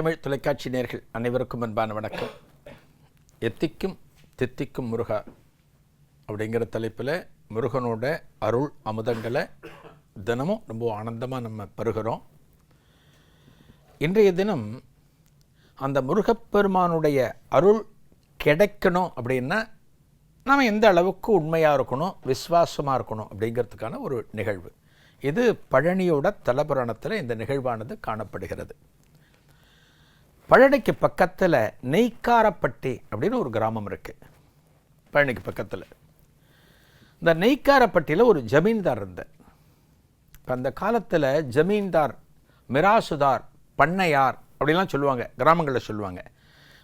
தமிழ் தொலைக்காட்சி நேர்கள் அனைவருக்கும் அன்பான வணக்கம். எத்திக்கும் தித்திக்கும் முருகா அப்படிங்கிற தலைப்பில் முருகனோட அருள் அமுதங்களை தினமும் ரொம்ப ஆனந்தமாக நம்ம பருகிறோம். இன்றைய தினம் அந்த முருகப்பெருமானுடைய அருள் கிடைக்கணும் அப்படின்னா நாம் எந்த அளவுக்கு உண்மையாக இருக்கணும் விஸ்வாசமாக இருக்கணும் அப்படிங்கிறதுக்கான ஒரு நிகழ்வு. இது பழனியோட தலபுராணத்தில் இந்த நிகழ்வானது காணப்படுகிறது. பழனிக்கு பக்கத்தில் நெய்க்காரப்பட்டி அப்படின்னு ஒரு கிராமம் இருக்குது பழனிக்கு பக்கத்தில். இந்த நெய்க்காரப்பட்டியில் ஒரு ஜமீன்தார் இருந்தார். இப்போ அந்த காலத்தில் ஜமீன்தார் மிராசுதார் பண்ணையார் அப்படிலாம் சொல்லுவாங்க கிராமங்களில் சொல்லுவாங்க.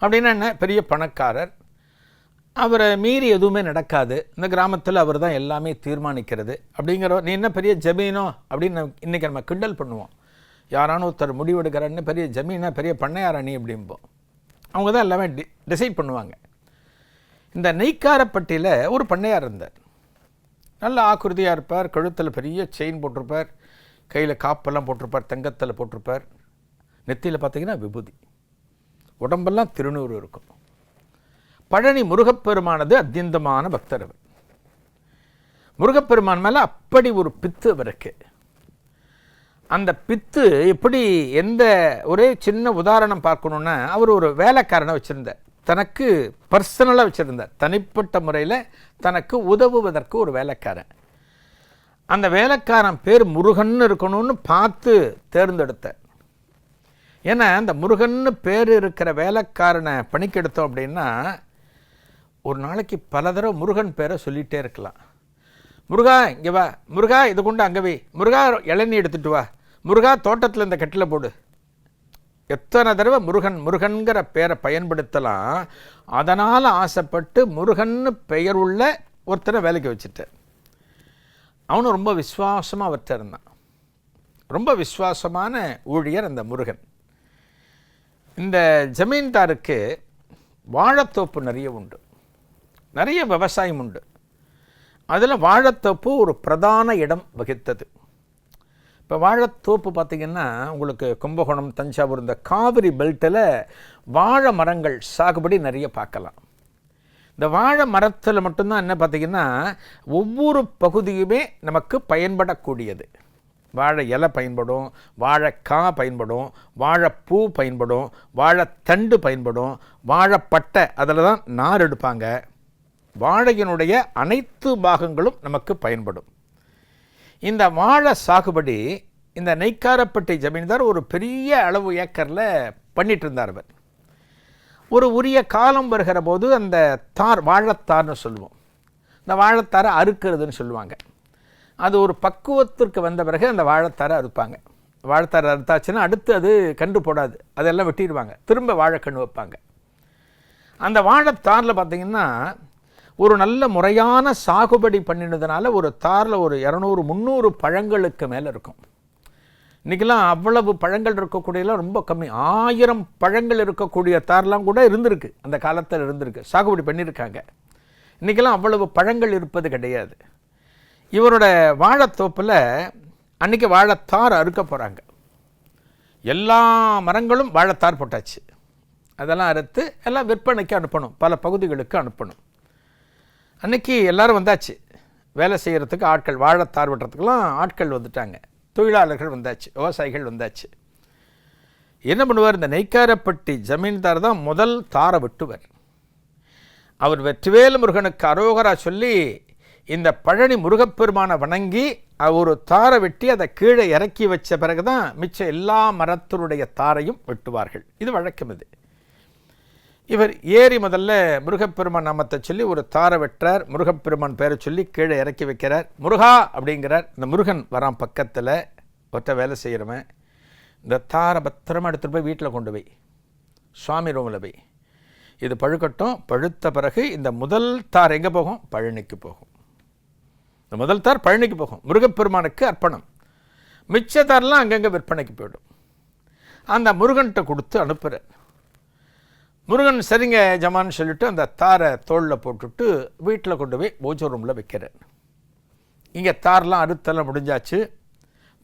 அப்படின்னா என்ன? பெரிய பணக்காரர். அவரை மீறி எதுவுமே நடக்காது. இந்த கிராமத்தில் அவர் தான் எல்லாமே தீர்மானிக்கிறது. அப்படிங்கிற நீ என்ன பெரிய ஜமீனோ அப்படின்னு இன்றைக்கி நம்ம கிண்டல் பண்ணுவோம். யாரானு ஒருத்தர் முடிவெடுக்கிறான்னு பெரிய ஜமீனாக பெரிய பண்ணையார் அணி அப்படிம்போம் அவங்க தான் எல்லாமே டி டிசைட் பண்ணுவாங்க. இந்த நெய்க்காரப்பட்டியில் ஒரு பண்ணையார் இருந்தார். நல்ல ஆக்குறுதியாக இருப்பார் கழுத்தில் பெரிய செயின் போட்டிருப்பார் கையில் காப்பெல்லாம் போட்டிருப்பார் தங்கத்தில் போட்டிருப்பார். நெத்தியில் பார்த்தீங்கன்னா விபூதி. உடம்பெல்லாம் திருநூறு இருக்கும். பழனி முருகப்பெருமானது அத்தியந்தமான பக்தர் அவர். முருகப்பெருமான் மேலே அப்படி ஒரு பித்து அவருக்கு. அந்த பித்து எப்படி எந்த ஒரே சின்ன உதாரணம் பார்க்கணுன்னா அவர் ஒரு வேலைக்காரனை வச்சுருந்தார். தனக்கு பர்சனலாக வச்சுருந்தார். தனிப்பட்ட முறையில் தனக்கு உதவுவதற்கு ஒரு வேலைக்காரன். அந்த வேலைக்காரன் பேர் முருகன் இருக்கணும்னு பார்த்து தேர்ந்தெடுத்தார். ஏன்னா அந்த முருகன்னு பேர் இருக்கிற வேலைக்காரனை பணிக்கு எடுத்தோம் அப்படின்னா ஒரு நாளைக்கு பல தடவை முருகன் பேரை சொல்லிகிட்டே இருக்கலாம். முருகா இங்கே வா. முருகா இது கொண்டு அங்கே வை. முருகா இளநீ எடுத்துட்டு வா. முருகா தோட்டத்தில் இந்த கட்டில் போடு. எத்தனை தடவை முருகன் முருகன்கிற பேரை பயன்படுத்தலாம். அதனால் ஆசைப்பட்டு முருகன்னு பெயர் உள்ள ஒருத்தரை வேலைக்கு வச்சுட்டேன். அவனும் ரொம்ப விசுவாசமாக அவர்கிட்ட இருந்தான். ரொம்ப விசுவாசமான ஊழியர் அந்த முருகன். இந்த ஜமீன்தாருக்கு வாழைத்தோப்பு நிறைய உண்டு. நிறைய விவசாயம் உண்டு. அதில் வாழைத்தோப்பு ஒரு பிரதான இடம் வகித்தது. இப்போ வாழைத்தோப்பு பார்த்திங்கன்னா உங்களுக்கு கும்பகோணம் தஞ்சாவூர் இந்த காவிரி பெல்ட்டில் வாழை மரங்கள் சாகுபடி நிறைய பார்க்கலாம். இந்த வாழை மரத்தில் மட்டும்தான் என்ன பார்த்திங்கன்னா ஒவ்வொரு பகுதியுமே நமக்கு பயன்படக்கூடியது. வாழை இலை பயன்படும் வாழைக்காய் பயன்படும் வாழைப்பூ பயன்படும் வாழைத்தண்டு பயன்படும் வாழைப்பட்டை அதில் தான் நார் எடுப்பாங்க. வாழையினுடைய அனைத்து பாகங்களும் நமக்கு பயன்படும். இந்த வாழை சாகுபடி இந்த நெய்க்காரப்பட்டி ஜமீன்தார் ஒரு பெரிய அளவு ஏக்கரில் பண்ணிட்டு இருந்தார் அவர். ஒரு உரிய காலம் வருகிற போது அந்த தார் வாழைத்தார்னு சொல்லுவோம். இந்த வாழைத்தாரை அறுக்கிறதுன்னு சொல்லுவாங்க. அது ஒரு பக்குவத்திற்கு வந்த பிறகு அந்த வாழைத்தாரை அறுப்பாங்க. வாழைத்தாரை அறுத்தாச்சுன்னா அடுத்து அது கண்டு போடாது. அதெல்லாம் வெட்டிடுவாங்க. திரும்ப வாழைக்கன்று வைப்பாங்க. அந்த வாழைத்தாரில் பார்த்திங்கன்னா ஒரு நல்ல முறையான சாகுபடி பண்ணினதுனால ஒரு தாரில் ஒரு இரநூறு முந்நூறு பழங்களுக்கு மேலே இருக்கும். இன்றைக்கெல்லாம் அவ்வளவு பழங்கள் இருக்கக்கூடியலாம் ரொம்ப கம்மி. ஆயிரம் பழங்கள் இருக்கக்கூடிய தார்லாம் கூட இருந்திருக்கு. அந்த காலத்தில் இருந்திருக்கு. சாகுபடி பண்ணியிருக்காங்க. இன்றைக்கெல்லாம் அவ்வளவு பழங்கள் இருப்பது கிடையாது. இவரோட வாழைத்தோப்பில் அன்றைக்கி வாழைத்தார் அறுக்க போகிறாங்க எல்லா மரங்களும் வாழைத்தார் போட்டாச்சு. அதெல்லாம் அறுத்து எல்லாம் விற்பனைக்கு அனுப்பணும். பல பகுதிகளுக்கு அனுப்பணும். அன்றைக்கி எல்லோரும் வந்தாச்சு. வேலை செய்கிறதுக்கு ஆட்கள் வாழைத்தார் வெட்டுறதுக்கெல்லாம் ஆட்கள் வந்துட்டாங்க. தொழிலாளர்கள் வந்தாச்சு விவசாயிகள் வந்தாச்சு. என்ன பண்ணுவார்? இந்த நெய்க்காரப்பட்டி ஜமீன்தார் தான் முதல் தாரை வெட்டுவர். அவர் வெற்றிவேலு முருகனுக்கு அரோகரா சொல்லி இந்த பழனி முருகப்பெருமானை வணங்கி ஒரு தாரை வெட்டி அதை கீழே இறக்கி வச்ச பிறகு தான் மிச்ச எல்லா மரத்தினுடைய தாரையும் வெட்டுவார்கள். இது வழக்கம் இது. இவர் ஏறி முதல்ல முருகப்பெருமான் நாமத்தை சொல்லி ஒரு தாரை வெட்டுறார். முருகப்பெருமான் பேரை சொல்லி கீழே இறக்கி வைக்கிறார். முருகா அப்படிங்கிறார். இந்த முருகன் வரான் பக்கத்தில் ஒற்ற வேலை செய்கிறவன் இந்த தாரை பத்திரமா எடுத்துகிட்டு போய் வீட்டில் கொண்டு போய் சுவாமி ரூமில் போய். இது பழுக்கட்டும். பழுத்த பிறகு இந்த முதல் தார் எங்கே போகும்? பழனிக்கு போகும். இந்த முதல் தார் பழனிக்கு போகும். முருகப்பெருமானுக்கு அர்ப்பணம். மிச்ச தாரெலாம் அங்கங்கே விற்பனைக்கு போயிடும். அந்த முருகன்கிட்ட கொடுத்து அனுப்புகிறேன் முருகன் சரிங்க ஜமான்னு சொல்லிட்டு அந்த தாரை தோளில் போட்டுட்டு வீட்டில் கொண்டு போய் பூஜை ரூமில் வைக்கிறேன் இங்கே தார்லாம் அறுத்தெல்லாம் முடிஞ்சாச்சு.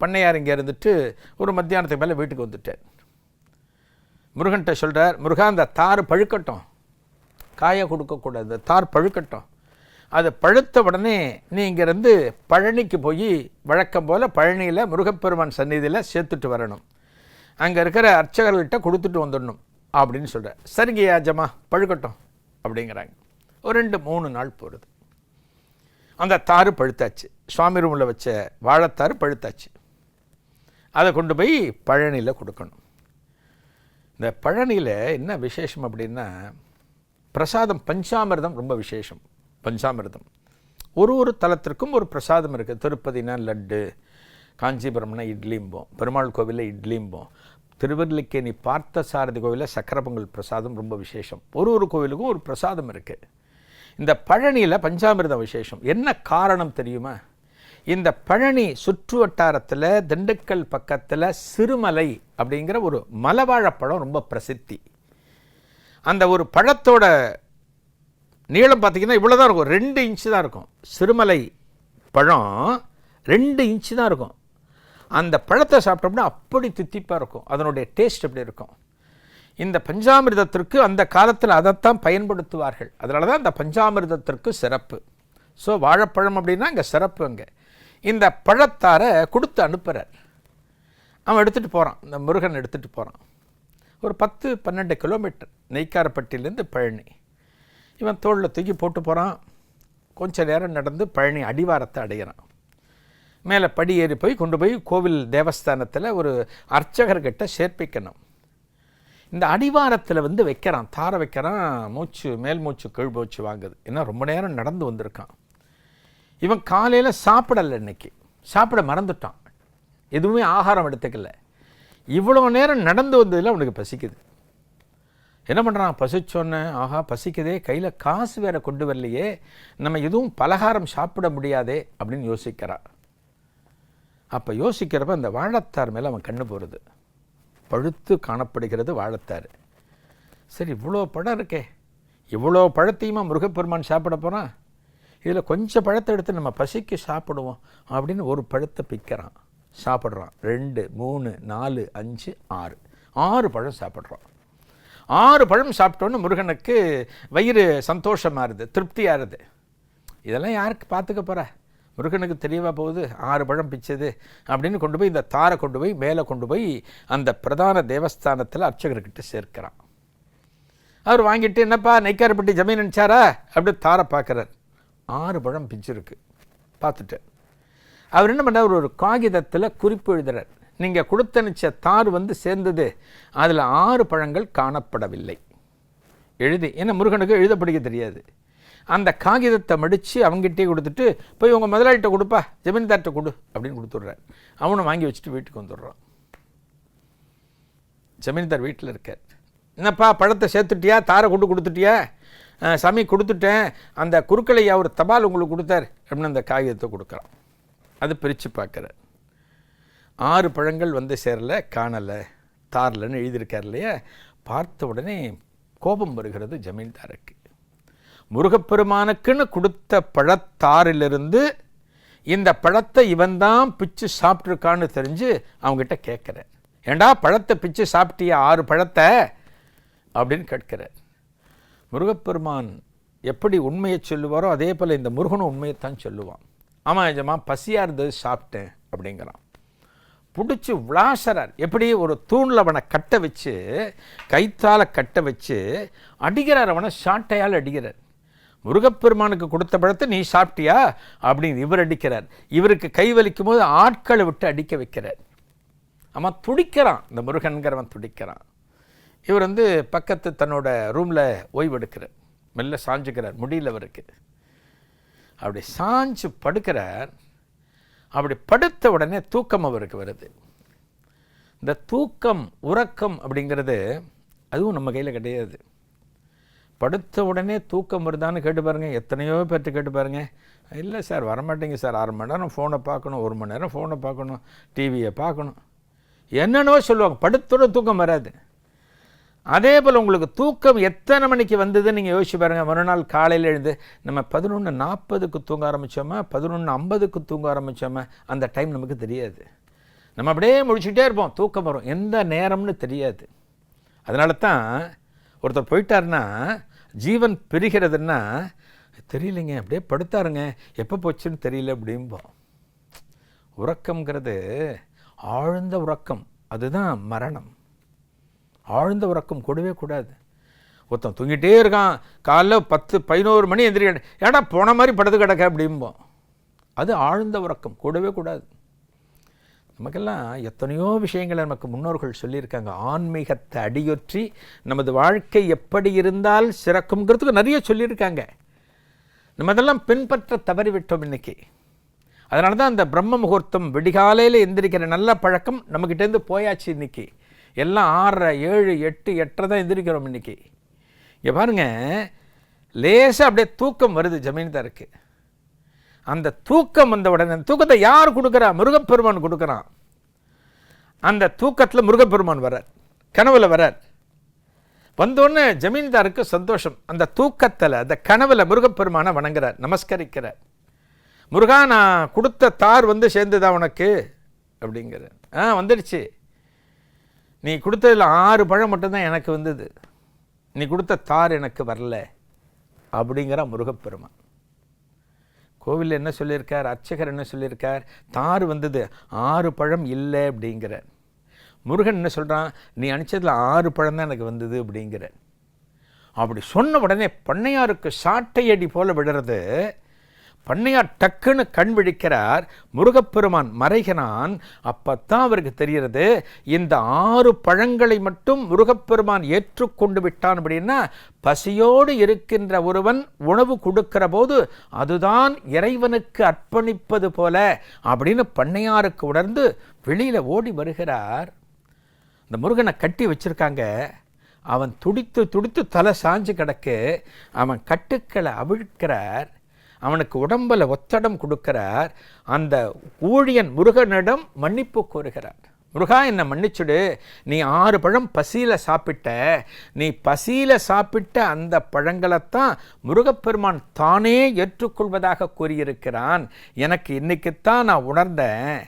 பண்ணையார் இங்கே இருந்துட்டு ஒரு மத்தியானத்துக்கு மேலே வீட்டுக்கு வந்துட்டேன் முருகன்கிட்ட சொல்கிறார் முருகா அந்த தார் பழுக்கட்டும். காய கொடுக்கக்கூடாது தார் பழுக்கட்டும். அது பழுத்த உடனே நீ இங்கேருந்து பழனிக்கு போய் வழக்கம் போல் பழனியில் முருகப்பெருமான் சந்நிதியில் சேர்த்துட்டு வரணும். அங்கே இருக்கிற அர்ச்சகர்கள்கிட்ட கொடுத்துட்டு வந்துடணும். அப்படின்னு சொல்கிறார் சரிங்க யாஜமா பழுக்கட்டும் அப்படிங்கிறாங்க. ஒரு ரெண்டு மூணு நாள் போகிறது அந்த தாறு பழுத்தாச்சு. சுவாமி ரூமில் வச்ச வாழைத்தாறு பழுத்தாச்சு. அதை கொண்டு போய் பழனியில் கொடுக்கணும். இந்த பழனியில் என்ன விசேஷம் அப்படின்னா பிரசாதம் பஞ்சாமிர்தம் ரொம்ப விசேஷம். பஞ்சாமிர்தம். ஒரு ஒரு தலத்திற்கும் ஒரு பிரசாதம் இருக்குது திருப்பதினா லட்டு காஞ்சிபுரம்னா இட்லிம்போம் பெருமாள் கோவிலில் இட்லிம்போம் திருவல்லிக்கேணி பார்த்த சாரதி கோவிலில் சக்கர பொங்கல் பிரசாதம் ரொம்ப விசேஷம். ஒரு ஒரு கோவிலுக்கும் ஒரு பிரசாதம் இருக்குது இந்த பழனியில் பஞ்சாமிர்தம் விசேஷம். என்ன காரணம் தெரியுமா? இந்த பழனி சுற்று வட்டாரத்தில் திண்டுக்கல் பக்கத்தில் சிறுமலை அப்படிங்கிற ஒரு மலவாழப்பழம் ரொம்ப பிரசித்தி. அந்த ஒரு பழத்தோட நீளம் பார்த்தீங்கன்னா இவ்வளோ தான் இருக்கும். ரெண்டு இன்ச்சு தான் இருக்கும். சிறுமலை பழம் ரெண்டு இன்ச்சு தான் இருக்கும். அந்த பழத்தை சாப்பிட்டோம்னா அப்படி தித்திப்பாக இருக்கும். அதனுடைய டேஸ்ட் எப்படி இருக்கும்? இந்த பஞ்சாமிர்தத்திற்கு அந்த காலத்தில் அதைத்தான் பயன்படுத்துவார்கள். அதனால தான் அந்த பஞ்சாமிர்தத்திற்கு சிறப்பு. ஸோ வாழைப்பழம் அப்படின்னா இங்கே சிறப்பு அங்கே. இந்த பழத்தாரை கொடுத்து அனுப்புகிறார் அவன் எடுத்துகிட்டு போகிறான் இந்த முருகன் எடுத்துகிட்டு போகிறான் ஒரு பத்து பன்னெண்டு கிலோமீட்டர் நெய்க்காரப்பட்டியிலேருந்து பழனி. இவன் தோளில் தூக்கி போட்டு போகிறான் கொஞ்ச நேரம் நடந்து பழனி அடிவாரத்தை அடைகிறான் மேலே படி ஏறி போய் கொண்டு போய் கோவில் தேவஸ்தானத்தில் ஒரு அர்ச்சகர்கிட்ட சேர்ப்பிக்கணும். இந்த அடிவாரத்தில் வந்து வைக்கிறான் தார வைக்கிறான் மூச்சு மேல் மூச்சு கீழ் மூச்சு வாங்குது. ஏன்னா ரொம்ப நேரம் நடந்து வந்திருக்கான். இவன் காலையில் சாப்பிடலை இன்னைக்கு. சாப்பிட மறந்துட்டான். எதுவுமே ஆகாரம் எடுத்துக்கல. இவ்வளோ நேரம் நடந்து வந்ததில் அவனுக்கு பசிக்குது. என்ன பண்ணுறான் பசிச்சோன்னே ஆஹா பசிக்குதே கையில் காசு வேற கொண்டு வரலையே. நம்ம எதுவும் பலகாரம் சாப்பிட முடியாதே அப்படின்னு யோசிக்கிறான் அப்போ யோசிக்கிறப்ப அந்த வாழைத்தார் மேலே அவன் கண்ணு போகிறது பழுத்து காணப்படுகிறது வாழைத்தார். சரி இவ்வளோ பழம் இருக்கே. இவ்வளோ பழத்தையுமா முருகப்பெருமான் சாப்பிட போகிறான் இதில் கொஞ்சம் பழத்தை எடுத்து நம்ம பசிக்கு சாப்பிடுவோம் அப்படின்னு ஒரு பழத்தை பிக்கிறான். சாப்பிட்றான். ரெண்டு மூணு நாலு அஞ்சு ஆறு. ஆறு பழம் சாப்பிட்றான். ஆறு பழம் சாப்பிட்டோன்னு முருகனுக்கு வயிறு சந்தோஷமாக இருது திருப்தியாக இருது. இதெல்லாம் யாருக்கு பார்த்துக்க போகிற முருகனுக்கு தெரியவா போகுது ஆறு பழம் பிச்சது அப்படின்னு கொண்டு போய் இந்த தாரை கொண்டு போய் மேலே கொண்டு போய் அந்த பிரதான தேவஸ்தானத்தில் அர்ச்சகர்கிட்ட சேர்க்கிறான். அவர் வாங்கிட்டு என்னப்பா நெய்க்காரப்பட்டி ஜமீன் நினச்சாரா அப்படி தாரை பார்க்குறார். ஆறு பழம் பிச்சிருக்கு. பார்த்துட்டு அவர் என்ன பண்ணார்? ஒரு காகிதத்தில் குறிப்பு எழுதுறார். நீங்கள் கொடுத்தனுச்ச தார் வந்து சேர்ந்தது அதில் ஆறு பழங்கள் காணப்படவில்லை. எழுதி ஏன்னா முருகனுக்கு எழுதப்படிக்க தெரியாது. அந்த காகிதத்தை மடித்து அவங்ககிட்டே கொடுத்துட்டு போய் உங்கள் முதலாளிகிட்ட கொடுப்பா ஜமீன்தார்கிட்ட கொடு அப்படின்னு கொடுத்துட்றாரு. அவனை வாங்கி வச்சுட்டு வீட்டுக்கு வந்துடுறான். ஜமீன்தார் வீட்டில் இருக்கார். என்னப்பா பழத்தை சேர்த்துட்டியா? தாரை கொண்டு கொடுத்துட்டியா? சாமி கொடுத்துட்டேன். அந்த குறுக்கலையா ஒரு தபால் உங்களுக்கு கொடுத்தார் அப்படின்னு அந்த காகிதத்தை கொடுக்குறான். அது பிரித்து பார்க்குறார். ஆறு பழங்கள் வந்து சேரலை காணலை தாரலன்னு எழுதியிருக்கார் இல்லையா? பார்த்த உடனே கோபம் வருகிறது ஜமீன்தாருக்கு. முருகப்பெருமானுக்குன்னு கொடுத்த பழத்தாரிலிருந்து இந்த பழத்தை இவன்தான் பிச்சு சாப்பிட்ருக்கான்னு தெரிஞ்சு அவங்ககிட்ட கேட்குறேன். ஏண்டா பழத்தை பிச்சு சாப்பிட்டிய? ஆறு பழத்தை? அப்படின்னு கேட்கிறார் முருகப்பெருமான் எப்படி உண்மையை சொல்லுவாரோ அதே போல் இந்த முருகனும் உண்மையைத்தான் சொல்லுவான். ஆமாம் எஜமா பசியாக இருந்தது சாப்பிட்டேன் அப்படிங்கிறான். பிடிச்சி விளாசரார் எப்படி? ஒரு தூணில் அவனை கட்ட வச்சு கைத்தால கட்ட வச்சு அடிக்கிறார் அவனை சாட்டையால் அடிக்கிறார். முருகப்பெருமானுக்கு கொடுத்த பழத்தை நீ சாப்பிட்டியா? அப்படின்னு இவர் அடிக்கிறார். இவருக்கு கை வலிக்கும் போது ஆட்களை விட்டு அடிக்க வைக்கிறார். அவன் துடிக்கிறான். இந்த முருகன்கிறவன் துடிக்கிறான். இவர் வந்து பக்கத்து தன்னோட ரூமில் ஓய்வெடுக்கிறார் மெல்ல சாஞ்சுக்கிறார். முடியல அவருக்கு. அப்படி சாஞ்சு படுக்கிறார். அப்படி படுத்த உடனே தூக்கம் அவருக்கு வருது. இந்த தூக்கம் உறக்கம் அப்படிங்கிறது அதுவும் நம்ம கையில் கிடையாது. படுத்த உடனே தூக்கம் வருதான்னு கேட்டு பாருங்கள் எத்தனையோ பேர்த்து கேட்டு பாருங்கள் இல்லை சார் வரமாட்டேங்க சார். அரை மணி நேரம் ஃபோனை பார்க்கணும் ஒரு மணி நேரம் ஃபோனை பார்க்கணும் டிவியை பார்க்கணும். என்னென்னவோ சொல்லுவாங்க. படுத்தோட தூக்கம் வராது. அதே போல் உங்களுக்கு தூக்கம் எத்தனை மணிக்கு வந்ததுன்னு நீங்கள் யோசிச்சு பாருங்கள் மறுநாள் காலையில் எழுந்து நம்ம பதினொன்று நாற்பதுக்கு தூங்க ஆரம்பித்தோமா பதினொன்று ஐம்பதுக்கு தூங்க ஆரம்பித்தோமா அந்த டைம் நமக்கு தெரியாது. நம்ம அப்படியே முடிச்சுட்டே இருப்போம். தூக்கம் வரும். எந்த நேரம்னு தெரியாது. அதனால தான் ஒருத்தர் போயிட்டாருன்னா ஜீவன் பெறுகிறதுன்னா தெரியலைங்க அப்படியே படுத்தாருங்க. எப்போ போச்சுன்னு தெரியல அப்படிம்போம் உறக்கங்கிறது ஆழ்ந்த உறக்கம். அதுதான் மரணம். ஆழ்ந்த உறக்கம் கூடவே கூடாது. ஒருத்தன் தூங்கிட்டே இருக்கான் காலைல பத்து பதினோரு மணி எந்திரிக்க ஏடா போன மாதிரி படுத்து கிடக்க அப்படிம்போம் அது ஆழ்ந்த உறக்கம் கூடவே கூடாது. நமக்கெல்லாம் எத்தனையோ விஷயங்களை நமக்கு முன்னோர்கள் சொல்லியிருக்காங்க. ஆன்மீகத்தை அடியொற்றி நமது வாழ்க்கை எப்படி இருந்தால் சிறக்குங்கிறதுக்கு நிறைய சொல்லியிருக்காங்க. நம்ம அதெல்லாம் பின்பற்ற தவறிவிட்டோம் இன்னைக்கு. அதனால தான் அந்த பிரம்ம முகூர்த்தம் விடிகாலையில் எந்திரிக்கிற நல்ல பழக்கம் நம்மக்கிட்டேருந்து போயாச்சு இன்னைக்கு. எல்லாம் ஆறரை ஏழு எட்டு எட்டரை தான் எந்திரிக்கிறோம் இன்னைக்கு. இங்கே பாருங்க லேசாக அப்படியே தூக்கம் வருது ஜமீன்தாருக்கு. அந்த தூக்கம் வந்த உடனே அந்த தூக்கத்தை யார் கொடுக்குறா? முருகப்பெருமான் கொடுக்குறான். அந்த தூக்கத்தில் முருகப்பெருமான் வரார் கனவுல வரார் வந்தோடனே ஜமீன்தாருக்கு சந்தோஷம். அந்த தூக்கத்தில் அந்த கனவுல முருகப்பெருமானை வணங்குறார் நமஸ்கரிக்கிறார். முருகா நான் கொடுத்த தார் வந்து சேர்ந்துதா உனக்கு? அப்படிங்கிற ஆ வந்துடுச்சு. நீ கொடுத்ததில் ஆறு பழம் மட்டும்தான் எனக்கு வந்தது. நீ கொடுத்த தார் எனக்கு வரல. அப்படிங்கிற முருகப்பெருமான். கோவிலில் என்ன சொல்லியிருக்கார்? அர்ச்சகர் என்ன சொல்லியிருக்கார்? தாறு வந்தது. ஆறு பழம் இல்லை அப்படிங்கிறார். முருகன் என்ன சொல்கிறான் நீ அனுப்பிச்சதில் ஆறு பழம் தான் எனக்கு வந்தது அப்படிங்கிற அப்படி சொன்ன உடனே பண்ணையாருக்கு சாட்டையடி போல விடுறது பண்ணையார் டக்குன்னு கண் விழிக்கிறார் முருகப்பெருமான் மறைகிறான். அப்பத்தான் அவருக்கு தெரிகிறது இந்த ஆறு பழங்களை மட்டும் முருகப்பெருமான் ஏற்றுக்கொண்டு விட்டான் அப்படின்னா பசியோடு இருக்கின்ற ஒருவன் உணவு கொடுக்கிற போது அதுதான் இறைவனுக்கு அர்ப்பணிப்பது போல அப்படின்னு பண்ணையாருக்கு உணர்ந்து வெளியில் ஓடி வருகிறார். இந்த முருகனை கட்டி வச்சிருக்காங்க. அவன் துடித்து துடித்து தலை சாஞ்சு கிடக்கு. அவன் கட்டுக்களை அவிழ்க்கிறார். அவனுக்கு உடம்புல ஒத்தடம் கொடுக்கிறார். அந்த ஊழியன் முருகனிடம் மன்னிப்பு கோருகிறார். முருகா என்னை மன்னிச்சுடு. நீ ஆறு பழம் பசியில் சாப்பிட்ட. நீ பசியில் சாப்பிட்ட அந்த பழங்களைத்தான் முருகப்பெருமான் தானே ஏற்றுக்கொள்வதாக கூறியிருக்கிறான். எனக்கு இன்னைக்குத்தான் நான் உணர்ந்தேன்.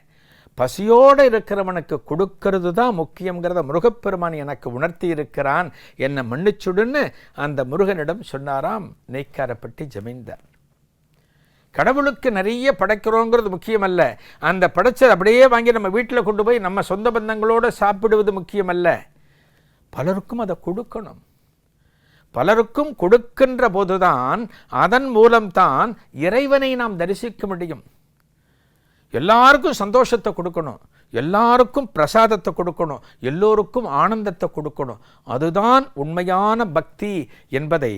பசியோடு இருக்கிறவனுக்கு கொடுக்கறது தான் முக்கியங்கிறத முருகப்பெருமான் எனக்கு உணர்த்தி இருக்கிறான் என்னை மன்னிச்சுடுன்னு அந்த முருகனிடம் சொன்னாராம். நெய்க்காரப்பட்டி ஜமீன்தார். கடவுளுக்கு நிறைய படைக்கிறோங்கிறது முக்கியமல்ல. அந்த படைச்சதை அப்படியே வாங்கி நம்ம வீட்டில் கொண்டு போய் நம்ம சொந்த பந்தங்களோடு சாப்பிடுவது முக்கியமல்ல. பலருக்கும் அதை கொடுக்கணும். பலருக்கும் கொடுக்கின்ற போதுதான் அதன் மூலம்தான் இறைவனை நாம் தரிசிக்க முடியும். எல்லாருக்கும் சந்தோஷத்தை கொடுக்கணும். எல்லாருக்கும் பிரசாதத்தை கொடுக்கணும் எல்லோருக்கும் ஆனந்தத்தை கொடுக்கணும். அதுதான் உண்மையான பக்தி என்பதை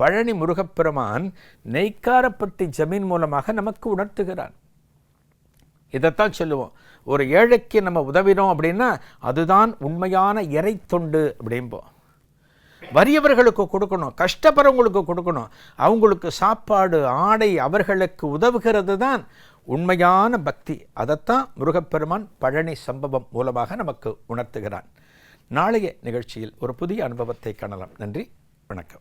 பழனி முருகப்பெருமான் நெய்க்காரப்பட்டி ஜமீன் மூலமாக நமக்கு உணர்த்துகிறான் இதைத்தான் சொல்லுவோம். ஒரு ஏழைக்கு நம்ம உதவினோம் அப்படின்னா அதுதான் உண்மையான இறை தொண்டு அப்படிம்போம். வறியவர்களுக்கு கொடுக்கணும் கஷ்டப்படுறவங்களுக்கு கொடுக்கணும். அவங்களுக்கு சாப்பாடு ஆடை அவர்களுக்கு உதவுகிறது தான் உண்மையான பக்தி. அதைத்தான் முருகப்பெருமான் பழனி சம்பவம் மூலமாக நமக்கு உணர்த்துகிறான். நாளைய நிகழ்ச்சியில் ஒரு புதிய அனுபவத்தை காணலாம். நன்றி. வணக்கம்.